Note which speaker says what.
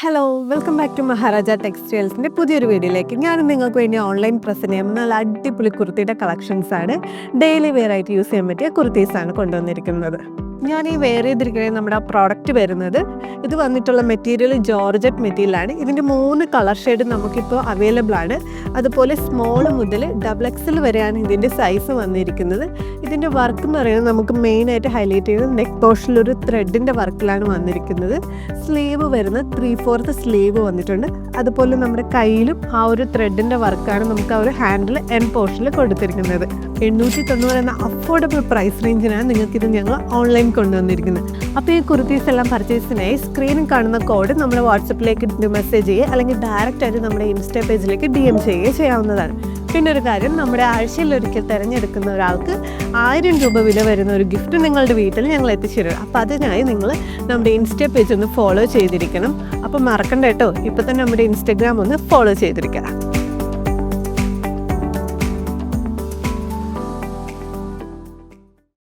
Speaker 1: Hello welcome back to Maharaja ടെക്സ്റ്റൈൽസിന്റെ പുതിയൊരു വീഡിയോയിലേക്ക്. ഞാൻ നിങ്ങൾക്ക് വേണ്ടി ഓൺലൈൻ പ്രസന്റ് ചെയ്യാൻ നല്ല അടിപൊളി കുർത്തിയുടെ കളക്ഷൻസാണ് ഡെയിലി വെയർ ആയിട്ട് യൂസ് ചെയ്യാൻ പറ്റിയ കുർത്തീസാണ് കൊണ്ടുവന്നിരിക്കുന്നത്. ഞാൻ ഈ വെയർ ചെയ്തിരിക്കുന്നത് നമ്മുടെ ആ പ്രോഡക്റ്റ് വരുന്നത്. ഇത് വന്നിട്ടുള്ള മെറ്റീരിയൽ ജോർജറ്റ് മെറ്റീരിയലാണ് ഇതിന്റെ മൂന്ന് കളർ ഷെയ്ഡ് നമുക്കിപ്പോൾ അവൈലബിൾ ആണ്. അതുപോലെ സ്മോൾ മുതൽ ഡബിൾ എക്സൽ വരെയാണ് ഇതിന്റെ സൈസ് വന്നിരിക്കുന്നത്. ഇതിന്റെ വർക്ക് എന്ന് പറയുന്നത് നമുക്ക് മെയിനായിട്ട് ഹൈലൈറ്റ് ചെയ്യുന്നത് നെക്ക് പോർഷനിലൊരു ത്രെഡിന്റെ വർക്കിലാണ് വന്നിരിക്കുന്നത്. സ്ലീവ് വരുന്ന ത്രീ ഫോർത്ത് സ്ലീവ് വന്നിട്ടുണ്ട്. അതുപോലെ നമ്മുടെ കയ്യിലും ആ ഒരു ത്രെഡിന്റെ വർക്കാണ് നമുക്ക് ആ ഒരു ഹാൻഡിൽ എൻ പോർഷനിൽ കൊടുത്തിരിക്കുന്നത്. എണ്ണൂറ്റി തൊണ്ണൂറ് എന്ന അഫോർഡബിൾ പ്രൈസ് റേഞ്ചിനാണ് നിങ്ങൾക്കിത് ഞങ്ങൾ ഓൺലൈൻ കൊണ്ടുവന്നിരിക്കുന്നത് അപ്പോൾ ഈ കുർത്തീസ് എല്ലാം പർച്ചേസിനായി സ്ക്രീനിൽ കാണുന്ന കോഡ് നമ്മുടെ വാട്സപ്പിലേക്ക് മെസ്സേജ് ചെയ്യുക അല്ലെങ്കിൽ ഡയറക്റ്റ് ആയിട്ട് നമ്മുടെ ഇൻസ്റ്റാ പേജിലേക്ക് ഡി എം ചെയ്യുകയോ ചെയ്യാവുന്നതാണ്. പിന്നെ ഒരു കാര്യം നമ്മുടെ ആഴ്ചയിൽ ഒരിക്കൽ തിരഞ്ഞെടുക്കുന്ന ഒരാൾക്ക് ആയിരം രൂപ വില വരുന്ന ഒരു ഗിഫ്റ്റ് നിങ്ങളുടെ വീട്ടിൽ ഞങ്ങൾ എത്തിച്ചു തരും അപ്പോൾ അതിനായി നിങ്ങൾ നമ്മുടെ ഇൻസ്റ്റാ പേജ് ഒന്ന് ഫോളോ ചെയ്തിരിക്കണം. അപ്പോൾ മറക്കണ്ട കേട്ടോ ഇപ്പോൾ തന്നെ നമ്മുടെ ഇൻസ്റ്റഗ്രാം ഒന്ന് ഫോളോ ചെയ്തിരിക്കണം